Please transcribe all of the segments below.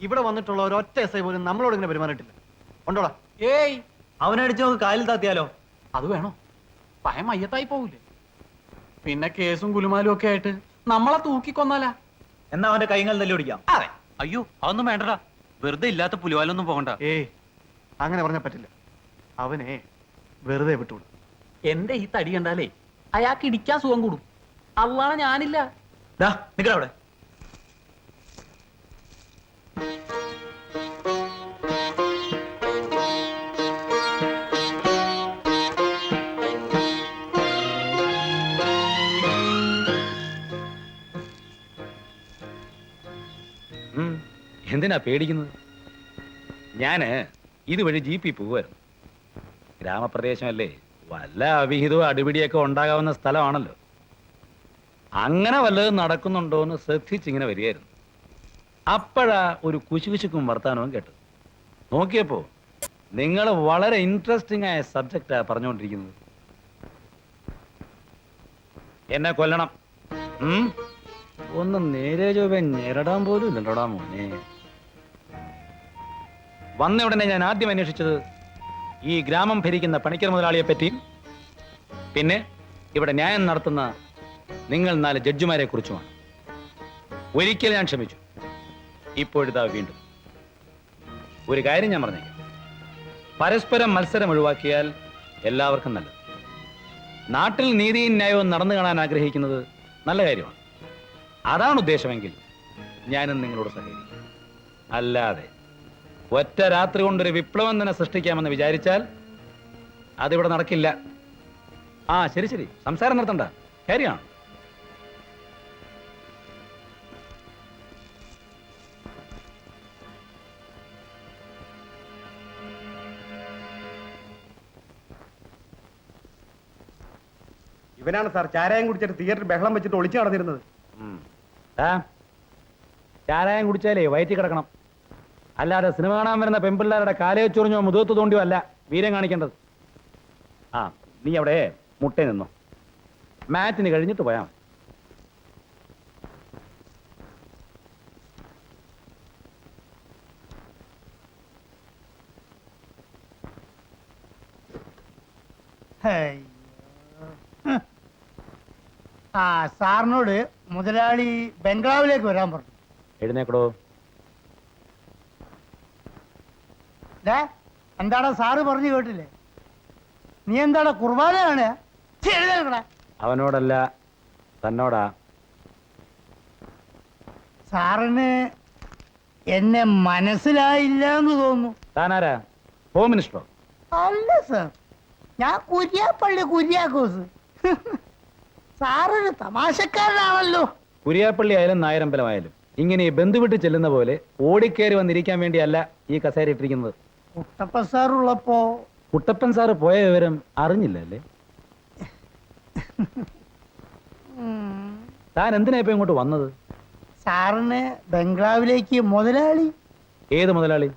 ഇവിടെ വന്നിട്ടുള്ള ഒരൊറ്റ എസ് ഐ പോലും നമ്മളോട് ഇങ്ങനെ പെരുമാറിയിട്ടില്ല. ഉണ്ടോടാ? ഏയ്. അവനടിച്ച് നമുക്ക് കാലിൽ താത്തിയാലോ? അത് വേണോ? ഭയം മയ്യത്തായി പോവില്ലേ? പിന്നെ കേസും കുലുമാലും ഒക്കെ ആയിട്ട് നമ്മളെ തൂക്കിക്കൊന്നാലാ? എന്നാ അവന്റെ കൈകൾ തല്ലി ഓടിക്കാം അതെ. അയ്യോ അതൊന്നും വേണ്ടടാ. വെറുതെ ഇല്ലാത്ത പുലിവാലൊന്നും പോകണ്ട. ഏയ്. അങ്ങനെ പറഞ്ഞാൽ പറ്റില്ല. അവനെ വെറുതെ വിട്ടുവിടും എന്റെ ഈ തടി കണ്ടാലേ അയാൾക്ക് ഇടിക്കാൻ സുഖം കൂടും. അള്ളാണ് ഞാനില്ല. നിക്കട അവിടെ ഉം. എന്തിനാ പേടിക്കുന്നത്? ഞാൻ ഇതുവഴി ജീപ്പിൽ പോവായിരുന്നു ഗ്രാമപ്രദേശമല്ലേ വല്ല അവിഹിതവും അടിപിടിയൊക്കെ ഉണ്ടാകാവുന്ന സ്ഥലമാണല്ലോ. അങ്ങനെ വല്ലതും നടക്കുന്നുണ്ടോ എന്ന് ശ്രദ്ധിച്ചിങ്ങനെ വരികയായിരുന്നു. അപ്പോഴാ ഒരു കുശുകുശുക്കും വർത്താനവും കേട്ടു നോക്കിയപ്പോ നിങ്ങൾ വളരെ ഇൻട്രസ്റ്റിംഗ് ആയ സബ്ജക്റ്റാ പറഞ്ഞുകൊണ്ടിരിക്കുന്നത് എന്നെ കൊല്ലണം. ഒന്നും നേരെ ചൊവ്വേ നേരിടാൻ പോലും ഇല്ലല്ലോടാ മോനെ. വന്ന ഉടനെ ഞാൻ ആദ്യം അന്വേഷിച്ചത് ഈ ഗ്രാമം ഭരിക്കുന്ന പണിക്കർ മുതലാളിയെ പറ്റിയും പിന്നെ ഇവിടെ ന്യായം നടത്തുന്ന നിങ്ങൾ നാല് ജഡ്ജിമാരെ കുറിച്ചുമാണ്. ഒരിക്കൽ ഞാൻ ക്ഷമിച്ചു. ഇപ്പോഴിതാ വീണ്ടും. ഒരു കാര്യം ഞാൻ പറഞ്ഞേക്കാം. പരസ്പരം മത്സരം ഒഴിവാക്കിയാൽ എല്ലാവർക്കും നല്ലത്. നാട്ടിൽ നീതിയും ന്യായവും നടന്നു കാണാൻ ആഗ്രഹിക്കുന്നത് നല്ല കാര്യമാണ്. അതാണ് ഉദ്ദേശമെങ്കിൽ ഞാനും നിങ്ങളോട് സഹകരിക്കും. അല്ലാതെ ഒറ്റ രാത്രി കൊണ്ടൊരു വിപ്ലവം തന്നെ സൃഷ്ടിക്കാമെന്ന് വിചാരിച്ചാൽ അതിവിടെ നടക്കില്ല. ആ ശരി ശരി. സംസാരം നിർത്തണ്ട. കാര്യമാണ്. ഇവനാണ് സാർ ചാരായം കുടിച്ചിട്ട് തിയേറ്ററിൽ ബഹളം വെച്ചിട്ട് ഒളിച്ചു നടന്നിരുന്നത്. ചാരായം കുടിച്ചാലേ വയറ്റി കിടക്കണം. അല്ലാതെ സിനിമ കാണാൻ വരുന്ന പെൺപിള്ളേരുടെ കാലയെ ചൊറിഞ്ഞോ മുതുകത്ത് തോണ്ടിയോ അല്ല വീരം കാണിക്കേണ്ടത്. ആ നീ അവിടെ മുട്ടേ നിന്നോ. മാറ്റിന് കഴിഞ്ഞിട്ട് പോയാ മതി. ഹയ്യോ. ആ സാറിനോട് മുതലാളി ബംഗ്ലാവിലേക്ക് വരാൻ പറഞ്ഞു. എഴുന്നേക്കടോ. ദേ, എന്താടാ സാറ് പറഞ്ഞു കേട്ടില്ലേ? നീ എന്താടാ കുർബാനയാണ്? എഴുതേക്കടാ അവനോടല്ല തന്നോടാ. സാറിന് എന്നെ മനസ്സിലായില്ല എന്ന് തോന്നുന്നു. താനാരാ? ഹോം മിനിസ്റ്ററോ അല്ല സാർ. ഞാൻ കുര്യാപ്പള്ളി കുര്യാക്കോസ്. സാറൊരു തമാശക്കാരനാണല്ലോ. കുരിയാപ്പള്ളി ആയാലും നായരമ്പലമായാലും ഇങ്ങനെ ബന്ധുവിട്ട് ചെല്ലുന്ന പോലെ ഓടിക്കേറി വന്നിരിക്കാൻ വേണ്ടിയല്ല ഈ കസേര ഇട്ടിരിക്കുന്നത്. കുട്ടപ്പൻ സാറുള്ളപ്പോ? കുട്ടപ്പൻ സാറ് പോയ വിവരം അറിഞ്ഞില്ല അല്ലേ? താൻ എന്തിനാ ഇപ്പൊ ഇങ്ങോട്ട് വന്നത്? സാറിന് ബംഗ്ലാവിലേക്ക് മുതലാളി. ഏത് മുതലാളി?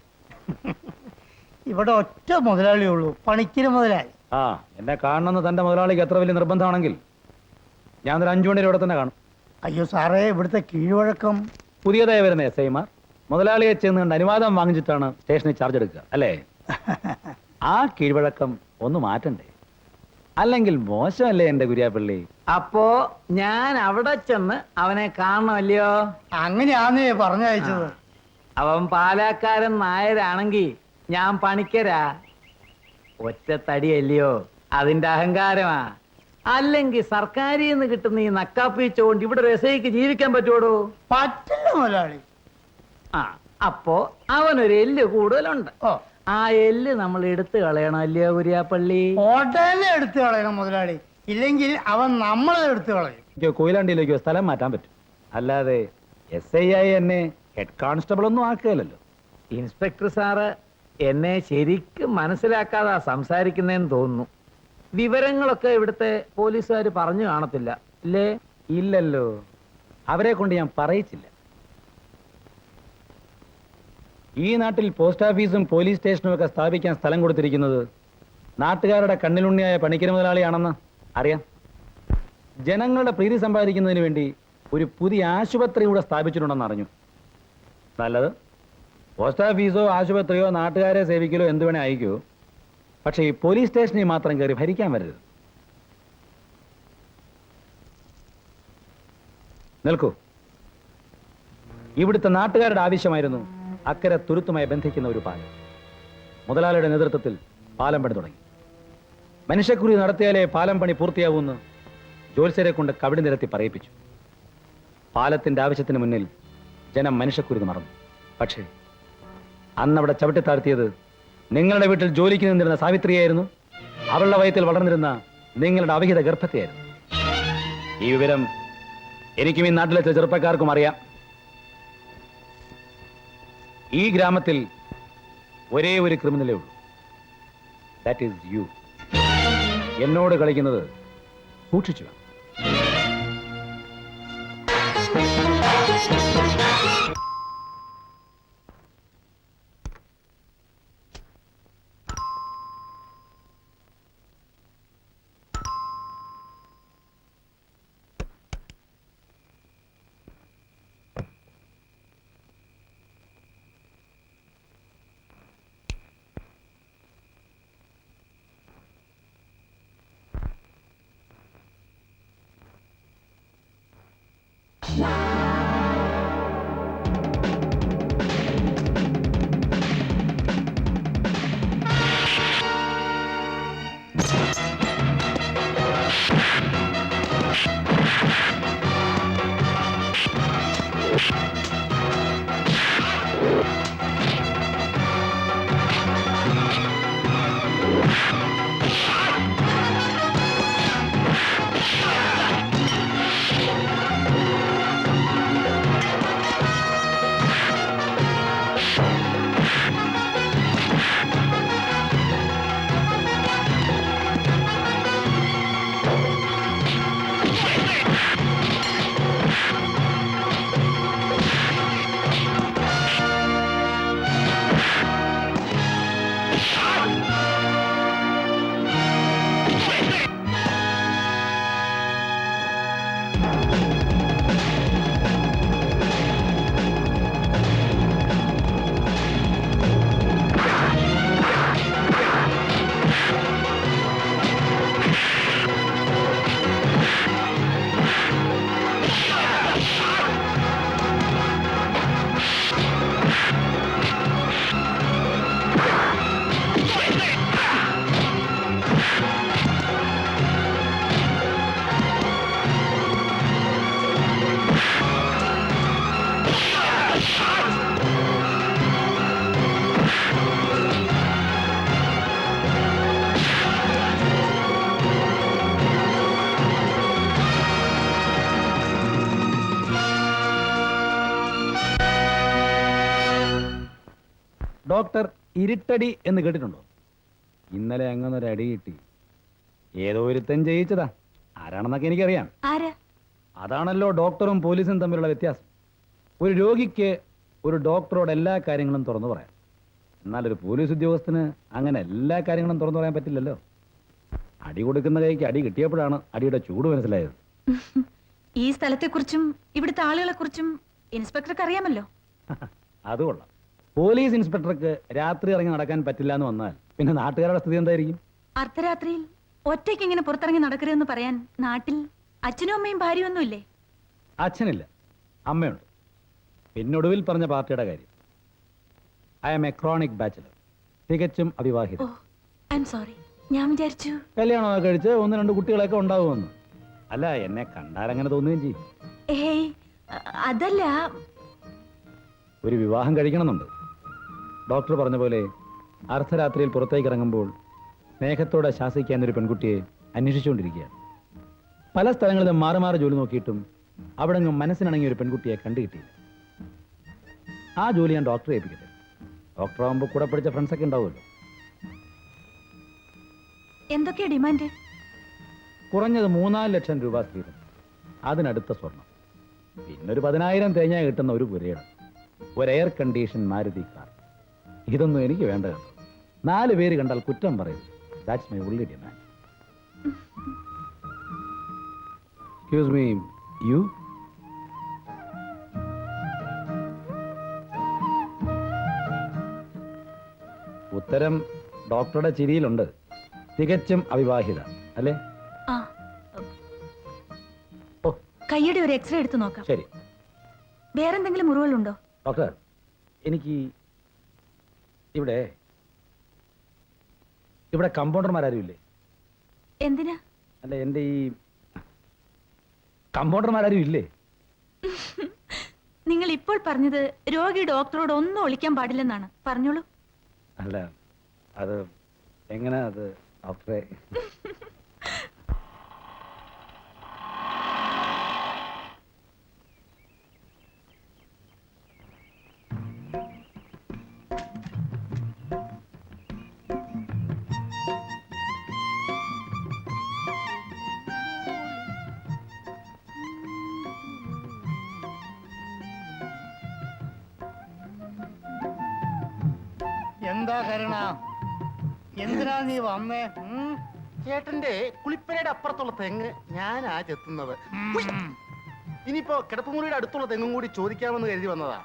ഇവിടെ ഒറ്റ മുതലാളിയുള്ളൂ പണിക്കിന് മുതലാളി. ആ എന്നെ കാണണമെന്ന് തന്റെ മുതലാളിക്ക് എത്ര വലിയ നിർബന്ധമാണെങ്കിൽ ഞാൻ ഒരു അഞ്ചു മണി ഇവിടെ തന്നെ കാണും. അയ്യോ സാറേ ഇവിടുത്തെ കീഴ്വഴക്കം. പുതിയതായി വരുന്ന എസ് ഐമാർ മുതലാളിയെ ചെന്ന് കണ്ട് അനുവാദം വാങ്ങിച്ചിട്ടാണ് സ്റ്റേഷനിൽ ചാർജ് എടുക്കുക അല്ലേ? ആ കീഴ്വഴക്കം ഒന്ന് മാറ്റണ്ടേ? അല്ലെങ്കിൽ മോശമല്ലേ എന്റെ കുര്യാപ്പള്ളി? അപ്പോ ഞാൻ അവിടെ ചെന്ന് അവനെ കാണണമല്ലയോ? അങ്ങനെയാന്നേ പറഞ്ഞയച്ചത്. അവൻ പാലാക്കാരൻ നായരാണെങ്കിൽ ഞാൻ പണിക്കരാ. ഒറ്റത്തടിയല്ലയോ? അതിന്റെ അഹങ്കാരമാ. അല്ലെങ്കിൽ സർക്കാരിൽ നിന്ന് കിട്ടുന്ന ഈ നക്കാപ്പിച്ചുകൊണ്ട് ഇവിടെ ഒരു എസ്ഐക്ക് ജീവിക്കാൻ പറ്റുമോ പറ്റില്ല മുതലാളി. ആ അപ്പോ അവനൊരു എല്ല് കൂടുതലുണ്ട്. ഓ. ആ എല്ല് നമ്മൾ എടുത്തു കളയണം അല്ലയോ കുര്യാപ്പള്ളി ഹോട്ടലിൽ എടുത്തു കളയണം മുതലാളി. ഇല്ലെങ്കിൽ അവൻ നമ്മളെ എടുത്തു കളയും. എനിക്ക് കൊയിലാണ്ടിയിലേക്കോ സ്ഥലം മാറ്റാൻ പറ്റും. അല്ലാതെ എസ് ഐ ആയി എന്നെ ഹെഡ് കോൺസ്റ്റബിൾ ഒന്നും ആക്കുകയല്ലോ ഇൻസ്പെക്ടർ സാറ് എന്നെ ശരിക്കും മനസ്സിലാക്കാതാ സംസാരിക്കുന്നതെന്ന് തോന്നുന്നു. വിവരങ്ങളൊക്കെ ഇവിടുത്തെ പോലീസുകാർ പറഞ്ഞു കാണത്തില്ല. അല്ലേ ഇല്ലല്ലോ. അവരെ കൊണ്ട് ഞാൻ പറയിച്ചില്ല. ഈ നാട്ടിൽ പോസ്റ്റ് ഓഫീസും പോലീസ് സ്റ്റേഷനും ഒക്കെ സ്ഥാപിക്കാൻ സ്ഥലം കൊടുത്തിരിക്കുന്നത് നാട്ടുകാരുടെ കണ്ണിലുണ്ണിയായ പണിക്കര മുതലാളിയാണെന്ന് അറിയാം. ജനങ്ങളുടെ പ്രീതി സമ്പാദിക്കുന്നതിന് വേണ്ടി ഒരു പുതിയ ആശുപത്രി കൂടെ സ്ഥാപിച്ചിട്ടുണ്ടെന്ന് അറിഞ്ഞു. നല്ലത്. പോസ്റ്റ് ഓഫീസോ ആശുപത്രിയോ നാട്ടുകാരെ സേവിക്കലോ എന്ത് വേണേ അയക്കൂ. പക്ഷേ ഈ പോലീസ് സ്റ്റേഷനിൽ മാത്രം കയറി ഭരിക്കാൻ വരരുത്. നിൽക്കൂ. ഇവിടുത്തെ നാട്ടുകാരുടെ ആവശ്യമായിരുന്നു അക്കരെ തുരുത്തുമായി ബന്ധിക്കുന്ന ഒരു പാലം. മുതലാളിയുടെ നേതൃത്വത്തിൽ പാലം പണി തുടങ്ങി. മനുഷ്യക്കുറി നടത്തിയാലേ പാലം പണി പൂർത്തിയാവൂന്ന് ജോത്സ്യരെ കൊണ്ട് കവിടി നിരത്തി പറയിപ്പിച്ചു. പാലത്തിന്റെ ആവശ്യത്തിന് മുന്നിൽ ജനം മനുഷ്യക്കുരുന്ന് മറന്നു. പക്ഷേ അന്നവിടെ ചവിട്ടി താഴ്ത്തിയത് നിങ്ങളുടെ വീട്ടിൽ ജോലിക്ക് നിന്നിരുന്ന സാവിത്രിയായിരുന്നു. അവളുടെ വയത്തിൽ വളർന്നിരുന്ന നിങ്ങളുടെ അവിഹിത ഗർഭത്തെയായിരുന്നു ഈ വിവരം എനിക്കും ഈ നാട്ടിലെ ചില ചെറുപ്പക്കാർക്കും അറിയാം. ഈ ഗ്രാമത്തിൽ ഒരേ ഒരു ക്രിമിനലേ ഉള്ളൂ. ദാറ്റ് ഈസ് യു എന്നോട് കളിക്കുന്നത് സൂക്ഷിച്ചു ഇരുട്ടടി എന്ന് കേട്ടിട്ടുണ്ടോ? ഇന്നലെ അങ്ങനെ ഒരു അടി കിട്ടി. ഏതോ ഒരുത്തൻ ജയിച്ചതാ. ആരാണെന്നൊക്കെ എനിക്കറിയാം. അതാണല്ലോ ഡോക്ടറും പോലീസും തമ്മിലുള്ള വ്യത്യാസം. ഒരു രോഗിക്ക് ഒരു ഡോക്ടറോട് എല്ലാ കാര്യങ്ങളും തുറന്നു പറയാം. എന്നാൽ ഒരു പോലീസ് ഉദ്യോഗസ്ഥന് അങ്ങനെ എല്ലാ കാര്യങ്ങളും തുറന്നു പറയാൻ പറ്റില്ലല്ലോ. അടി കൊടുക്കുന്ന കൈക്ക് അടി കിട്ടിയപ്പോഴാണ് അടിയുടെ ചൂട് മനസ്സിലായത്. ഈ സ്ഥലത്തെക്കുറിച്ചും ഇവിടുത്തെ ആളുകളെക്കുറിച്ചും ഇൻസ്പെക്ടർക്ക് അറിയാമല്ലോ. അത് കൊള്ളാം. പോലീസ് ഇൻസ്പെക്ടർക്ക് രാത്രി ഇറങ്ങി നടക്കാൻ പറ്റില്ല എന്ന് വന്നാൽ പിന്നെ നാട്ടുകാരുടെ സ്ഥിതി എന്തായിരിക്കും? അർദ്ധരാത്രിയിൽ ഒറ്റയ്ക്ക് ഇങ്ങനെ പുറത്തിറങ്ങി നടക്കരുതെന്ന് പറയാൻ നാട്ടിൽ അച്ഛനും അമ്മയും ഭാര്യയൊന്നും ഇല്ലേ അച്ഛനില്ല. അമ്മയുണ്ട്. പിന്നൊടുവിൽ പറഞ്ഞ പാർട്ടിയുടെ കാര്യം. I am a chronic bachelor തികച്ചും അവിവാഹിത. ഐ എം സോറി ഞാൻ വിചാരിച്ചു. കല്യാണം കഴിച്ച് ഒന്ന് രണ്ട് കുട്ടികളൊക്കെ ഉണ്ടാവുമെന്ന്. അല്ല എന്നെ കണ്ടാൽ അങ്ങനെ തോന്നുകയും ചെയ്യും. ഏയ് അതല്ല. ഒരു വിവാഹം കഴിക്കണമെന്നുണ്ട്. ഡോക്ടർ പറഞ്ഞ പോലെ അർദ്ധരാത്രിയിൽ പുറത്തേക്ക് ഇറങ്ങുമ്പോൾ സ്നേഹത്തോടെ ശാസിക്കാൻ ഒരു പെൺകുട്ടിയെ അന്വേഷിച്ചുകൊണ്ടിരിക്കുക. പല സ്ഥലങ്ങളിലും മാറി മാറി ജോലി നോക്കിയിട്ടും അവിടെ മനസ്സിനണങ്ങിയ ഒരു പെൺകുട്ടിയെ കണ്ടുകിട്ടിയില്ല. ആ ജോലി ഞാൻ ഡോക്ടറെ ഏൽപ്പിക്കട്ടെ. ഡോക്ടർ ആകുമ്പോൾ കൂടെ പഠിച്ച ഫ്രണ്ട്സൊക്കെ ഉണ്ടാവുമല്ലോ. എന്തൊക്കെയാ ഡിമാൻഡ്? കുറഞ്ഞത് മൂന്നാൽ ലക്ഷം രൂപ സ്ഥിരം. അതിനടുത്ത സ്വർണം. പിന്നൊരു പതിനായിരം തേങ്ങ കിട്ടുന്ന ഒരു പുരയിടം. ഒരു എയർ കണ്ടീഷൻ മാരുതി കാർ ഇതൊന്നും എനിക്ക് വേണ്ട. നാല് പേര് കണ്ടാൽ കുറ്റം പറയും. That's my only demand excuse me you ഉത്തരം ഡോക്ടറുടെ ചിരിയിലുണ്ട്. തികച്ചും അവിവാഹിത അല്ലേ? കൈയുടെ ഒരു എക്സ്റേ എടുത്തു നോക്കാം. ശരി. വേറെന്തെങ്കിലും മുറിവുകളുണ്ടോ? ഡോക്ടർ എനിക്ക് ഇവിടെ? ഇവിടെ കമ്പൗണ്ടർമാരും ഇല്ലേ എന്തിനാ? അല്ല എന്റെ ഈ കമ്പൗണ്ടർമാരും ഇല്ലേ നിങ്ങൾ ഇപ്പോൾ പറഞ്ഞത് രോഗി ഡോക്ടറോട് ഒന്നും ഒളിക്കാൻ പാടില്ലെന്നാണ്. പറഞ്ഞോളൂ. അല്ല അത് എങ്ങനെ അത് ഡോക്ടറെ? എന്താ കരുണ? എന്തിനാ നീ വന്നേ? ചേട്ടന്റെ കുളിപ്പരയുടെ അപ്പുറത്തുള്ള തെങ്ങ് ഞാനാ ചെത്തുന്നത്. ഇനിയിപ്പോ കിടപ്പുമുറിയുടെ അടുത്തുള്ള തെങ്ങും കൂടി ചോദിക്കാമെന്ന് കരുതി വന്നതാ.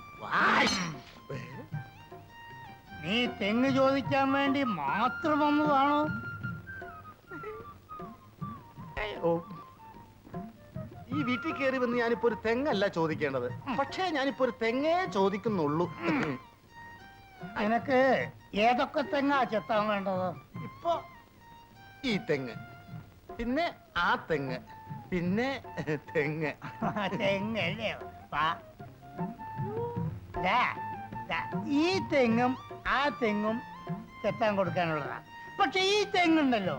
നീ തെങ്ങ് ചോദിക്കാൻ വേണ്ടി മാത്രം വന്നതാണോ? ഈ വീട്ടിൽ കയറി വന്ന് ഞാനിപ്പോ ഒരു തെങ്ങല്ല ചോദിക്കേണ്ടത്. പക്ഷേ ഞാനിപ്പോ ഒരു തെങ്ങേ ചോദിക്കുന്നുള്ളൂ. നിനക്ക് ഏതൊക്കെ തെങ്ങാ ചെത്താൻ വേണ്ടത്? ഇപ്പൊ ഈ തെങ്ങ്. പിന്നെ ആ തെങ്ങ്. പിന്നെ തെങ്ങ്. തെങ്ങല്ലേ വാ. ദാ, ദാ, ഈ തെങ്ങും ആ തെങ്ങും ചെത്താൻ കൊടുക്കാനുള്ളതാ. പക്ഷെ ഈ തെങ്ങുണ്ടല്ലോ.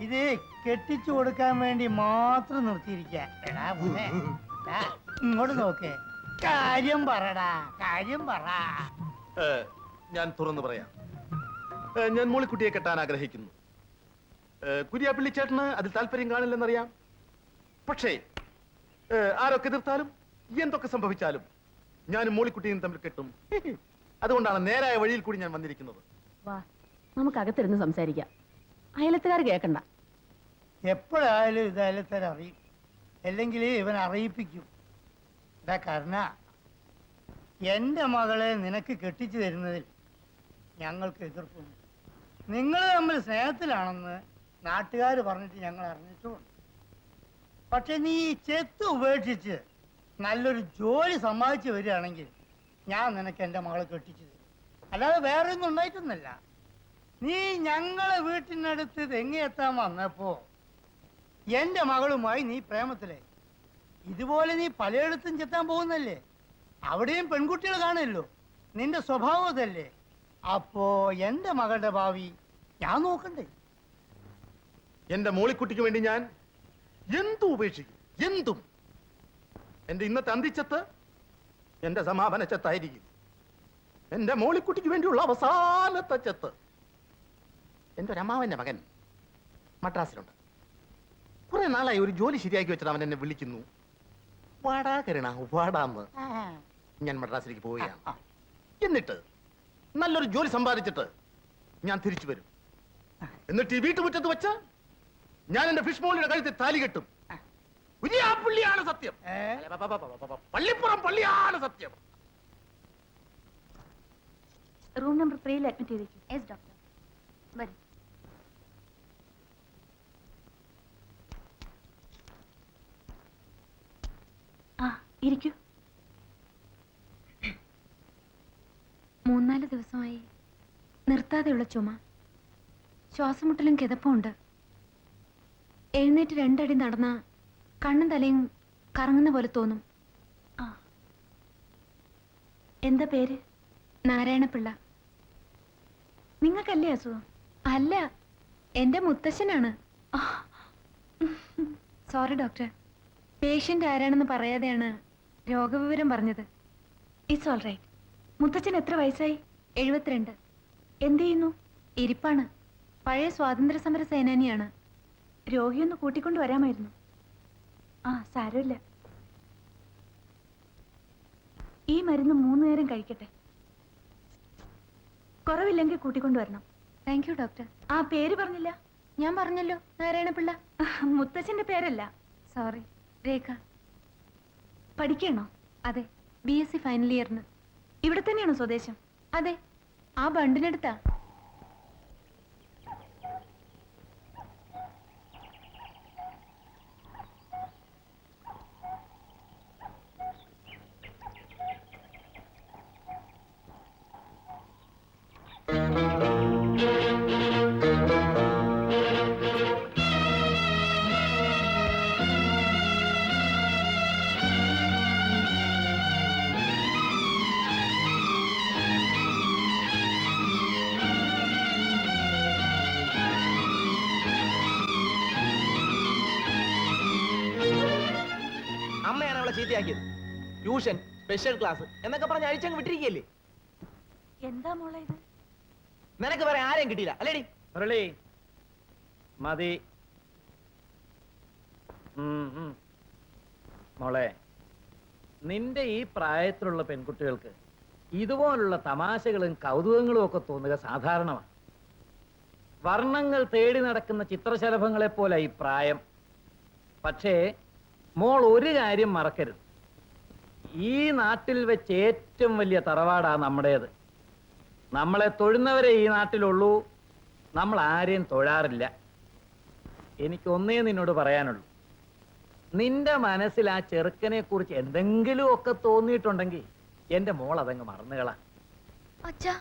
ഇത് കെട്ടിച്ചു കൊടുക്കാൻ വേണ്ടി മാത്രം നിർത്തിയിരിക്കുക എടാ മോനെ, ദാ, ഇങ്ങോട്ട് നോക്ക്. കാര്യം പറടാ കാര്യം പറ. ഏ, ഞാൻ തുറന്നു പറയാം. ഞാൻ മോളിക്കുട്ടിയെ കെട്ടാൻ ആഗ്രഹിക്കുന്നു. കുര്യാപ്പിള്ളി ചേട്ടന് അതിൽ താല്പര്യം കാണില്ലെന്നറിയാം. പക്ഷേ ആരൊക്കെ എതിർത്താലും എന്തൊക്കെ സംഭവിച്ചാലും ഞാനും മോളിക്കുട്ടിയും തമ്മിൽ കെട്ടും. അതുകൊണ്ടാണ് നേരായ വഴിയിൽ കൂടി ഞാൻ വന്നിരിക്കുന്നത്. വാ നമുക്ക് അകത്തിരുന്ന് സംസാരിക്കാം. അയലത്തുകാർ കേൾക്കണ്ട. എപ്പോഴായാലും ഇത് അയലത്തുകാർ അറിയും അല്ലെങ്കിൽ ഇവൻ അറിയിപ്പിക്കും. കർണ എന്റെ മകളെ നിനക്ക് കെട്ടിച്ചു തരുന്നതിൽ ഞങ്ങൾക്ക് എതിർപ്പുണ്ട് നിങ്ങൾ തമ്മിൽ സ്നേഹത്തിലാണെന്ന് നാട്ടുകാർ പറഞ്ഞിട്ട് ഞങ്ങൾ അറിഞ്ഞിട്ടുമുണ്ട് പക്ഷെ നീ ചെത്ത് ഉപേക്ഷിച്ച് നല്ലൊരു ജോലി സമ്പാദിച്ചു വരികയാണെങ്കിൽ ഞാൻ നിനക്ക് എന്റെ മകളെ കെട്ടിച്ചു തരും. അല്ലാതെ വേറെ ഒന്നും ഉണ്ടായിട്ടൊന്നുമില്ല. നീ ഞങ്ങളെ വീട്ടിനടുത്ത് തെങ്ങിയെത്താൻ വന്നപ്പോ എന്റെ മകളുമായി നീ പ്രേമത്തിലെ. ഇതുപോലെ നീ പലയിടത്തും ചെത്താൻ പോകുന്നല്ലേ അവിടെയും പെൺകുട്ടികൾ കാണുമല്ലോ. നിന്റെ സ്വഭാവം അതല്ലേ? അപ്പോ എന്റെ മകളുടെ ഭാവി ഞാൻ നോക്കണ്ടേ? എന്റെ മോളിക്കുട്ടിക്ക് വേണ്ടി ഞാൻ എന്തും ഉപേക്ഷിക്കും? എന്തും. എന്റെ ഇന്നത്തെ അന്തിച്ചത്ത് എന്റെ സമാപന ചത്തായിരിക്കും. എന്റെ മോളിക്കുട്ടിക്ക് വേണ്ടിയുള്ള അവസാനത്തെ ചത്ത്. എന്റെ ഒരു അമ്മാവന്റെ മകൻ മദ്രാസിലുണ്ട്. കുറെ നാളായി ഒരു ജോലി ശരിയാക്കി വെച്ചിട്ട് അവൻ എന്നെ വിളിക്കുന്നു. വാടാ കരുണ വാടാന്ന്. ഞാൻ മദ്രാസിലേക്ക് പോവുകയാണ്. എന്നിട്ട് നല്ലൊരു ജോലി സമ്പാദിച്ചിട്ട് ഞാൻ തിരിച്ചു വരും. എന്നിട്ട് ഈ വീട്ടുമുറ്റത്ത് വെച്ച ഞാൻ എന്റെ ഫിഷ് മോളിയുടെ കഴുത്തിൽ താലി കെട്ടും. പുള്ളിയാണ് സത്യം. പള്ളിപ്പുറം പള്ളിയാണ് സത്യം. റൂം നമ്പർ ത്രീയിൽ അഡ്മിറ്റ് ചെയ്തേക്കും. യെസ് ഡോക്ടർ വരും. ആ ഇരിക്കൂ. മൂന്നാൽ ദിവസമായി നിർത്താതെയുള്ള ചുമ. ശ്വാസമുട്ടലും കിതപ്പുണ്ട് എഴുന്നേറ്റ് രണ്ടടി നടന്ന കണ്ണും തലയും കറങ്ങുന്ന പോലെ തോന്നും. ആ. എന്താ പേര്? നാരായണപിള്ള. നിങ്ങൾക്കല്ലേ അസുഖം? അല്ല എന്റെ മുത്തശ്ശനാണ്. Sorry doctor. പേഷ്യന്റ് ആരാണെന്ന് പറയാതെയാണ് രോഗവിവരം പറഞ്ഞത്. It's all right. മുത്തച്ഛൻ എത്ര വയസ്സായി? എഴുപത്തിരണ്ട്. എന്ത് ചെയ്യുന്നു? ഇരിപ്പാണ്. പഴയ സ്വാതന്ത്ര്യ സമര സേനാനിയാണ്. രോഗിയൊന്ന് കൂട്ടിക്കൊണ്ടു വരാമായിരുന്നു. ആ സാരമില്ല. ഈ മരുന്ന് മൂന്ന് നേരം കഴിക്കട്ടെ. കുറവില്ലെങ്കിൽ കൂട്ടിക്കൊണ്ടു വരണം. താങ്ക് യു ഡോക്ടർ ആ പേര് പറഞ്ഞില്ല. ഞാൻ പറഞ്ഞല്ലോ നാരായണപിള്ള. മുത്തച്ഛന്റെ പേരല്ല. സോറി രേഖ. പഠിക്കണോ? അതെ ബി എസ് സി ഫൈനൽ ഇയറിന് ഇവിടെ തന്നെയാണോ സ്വദേശം? അതെ ആ ബണ്ടിനടുത്താ. ശരിയാക്കിയത് ട്യൂഷൻ സ്പെഷ്യൽ ക്ലാസ് എന്നൊക്കെ പറഞ്ഞ് അഴിച്ചങ്ങ് വിട്ടിരിക്കുകയല്ലേ? എന്താ മോളെ ഇത്? നിനക്ക് വേറെ ആരെയും കിട്ടിയില്ല അല്ലേടി? മുരളി മതി. ഉം, ഉം. മോളെ നിന്റെ ഈ പ്രായത്തിലുള്ള പെൺകുട്ടികൾക്ക് ഇതുപോലുള്ള തമാശകളും കൗതുകങ്ങളും ഒക്കെ തോന്നുക സാധാരണമാണ്. വർണങ്ങൾ തേടി നടക്കുന്ന ചിത്രശലഭങ്ങളെ പോലെ ഈ പ്രായം. പക്ഷേ മോൾ ഒരു കാര്യം മറക്കരുത്. ഈ നാട്ടിൽ വെച്ച് ഏറ്റവും വലിയ തറവാടാ നമ്മുടേത്. നമ്മളെ തൊഴുന്നവരെ ഈ നാട്ടിലുള്ളൂ. നമ്മൾ ആരെയും തൊഴാറില്ല. എനിക്കൊന്നേ നിന്നോട് പറയാനുള്ളൂ. നിന്റെ മനസ്സിൽ ആ ചെറുക്കനെ കുറിച്ച് എന്തെങ്കിലും ഒക്കെ തോന്നിയിട്ടുണ്ടെങ്കിൽ എന്റെ മോൾ അതങ്ങ് മറന്നുകളാ അച്ഛാ.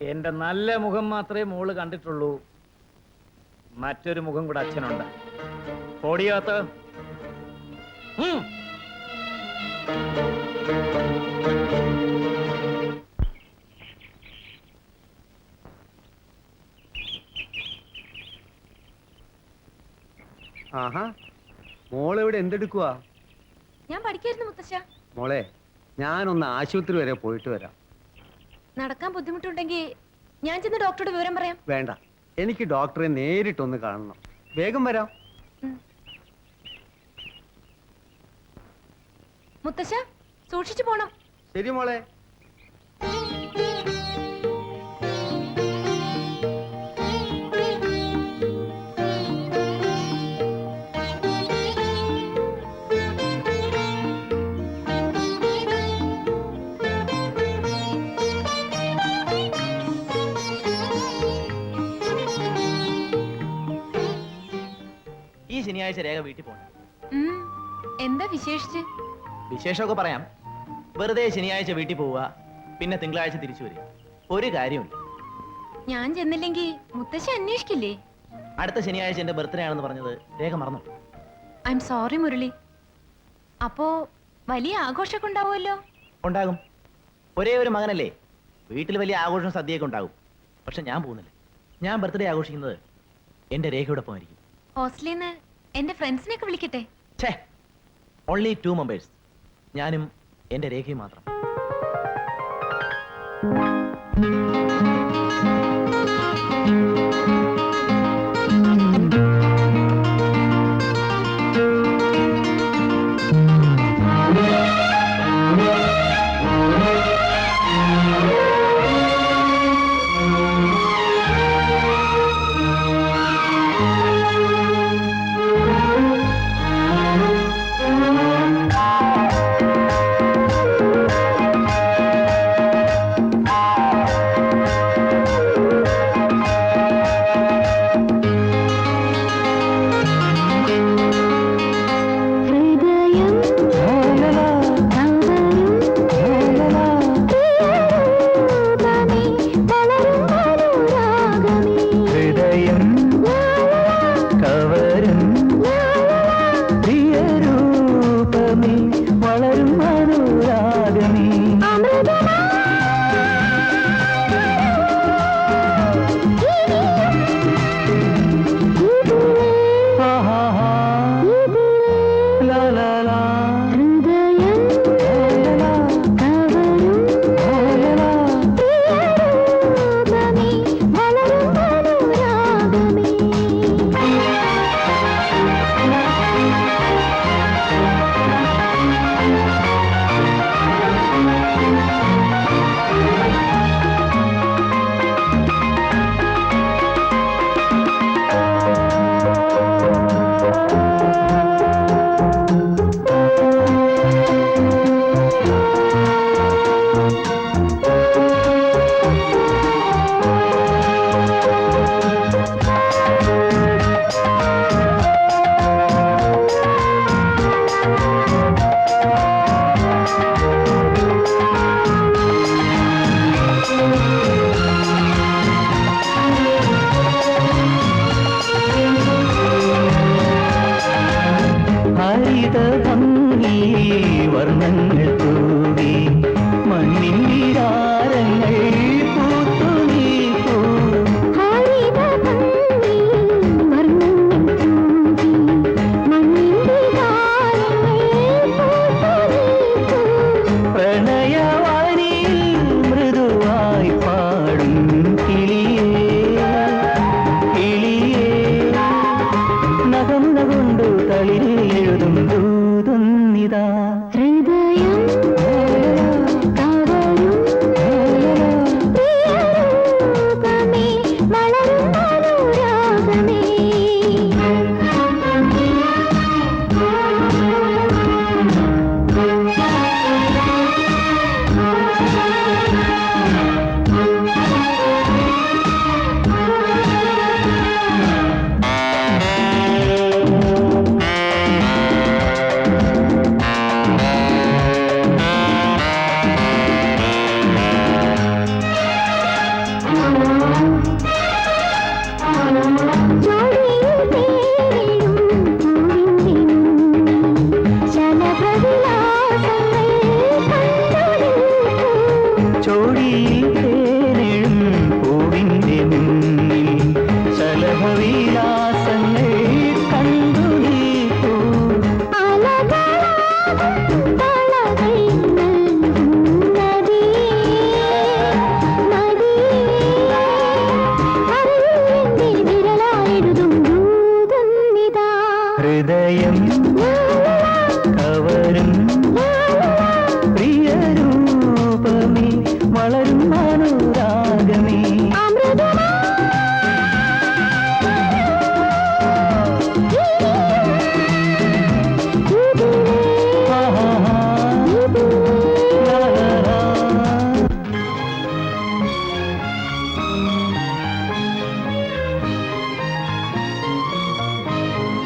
എന്റെ നല്ല മുഖം മാത്രമേ മോൾ കണ്ടിട്ടുള്ളൂ. മറ്റൊരു മുഖം കൂടെ അച്ഛനുണ്ട്. പൊടിയാത്ത ആഹാ. മോളിവിടെ എന്തെടുക്കുവാ? ഞാൻ പഠിക്കായിരുന്നു മുത്തശ്ശ. മോളെ ഞാനൊന്ന് ആശുപത്രി വരെ പോയിട്ട് വരാം. നടക്കാൻ ബുദ്ധിമുട്ടുണ്ടെങ്കിൽ ഞാൻ ചെന്ന് ഡോക്ടറുടെ വിവരം പറയാം. വേണ്ട. എനിക്ക് ഡോക്ടറെ നേരിട്ടൊന്ന് കാണണം. വേഗം വരാം. മുത്തശ്ശ സൂക്ഷിച്ചു പോണം. ശരി മോളെ. ശനിയാഴ്ച രേഖ വീട്ടിൽ പോകണം. ഉം, എന്താ വിശേഷിച്ച്? വിശേഷമൊക്കെ പറയാം. വെറുതെ ശനിയാഴ്ച വീട്ടിൽ പോവുക പിന്നെ തിങ്കളാഴ്ച തിരിച്ചു വരിക. ഒരു കാര്യമില്ല ഞാൻ ചെന്നില്ലെങ്കിൽ മുത്തശ്ശി അന്വേഷിക്കില്ലേ? അടുത്ത ശനിയാഴ്ച എന്റെ ബർത്ത്ഡേ ആണെന്ന് പറഞ്ഞത് രേഖ മറന്നു ഐ എം സോറി മുരളി. അപ്പോ വലിയ ആഘോഷമൊക്കെ ഉണ്ടാവുമല്ലോ? ഉണ്ടാകും. ഒരേ ഒരു മകനല്ലേ? വീട്ടിൽ വലിയ ആഘോഷം സദ്യയൊക്കെ ഉണ്ടാകും. പക്ഷെ ഞാൻ പോകുന്നില്ല. ഞാൻ ബർത്ത്ഡേ ആഘോഷിക്കുന്നത് എന്റെ രേഖയോടൊപ്പം ആയിരിക്കും ഹോസ്റ്റലിൽ നിന്ന് എന്റെ ഫ്രണ്ട്സിനെയൊക്കെ വിളിക്കട്ടെ? ഓൺലി ടു മെമ്പേഴ്സ് ഞാനും എന്റെ രേഖയും മാത്രം.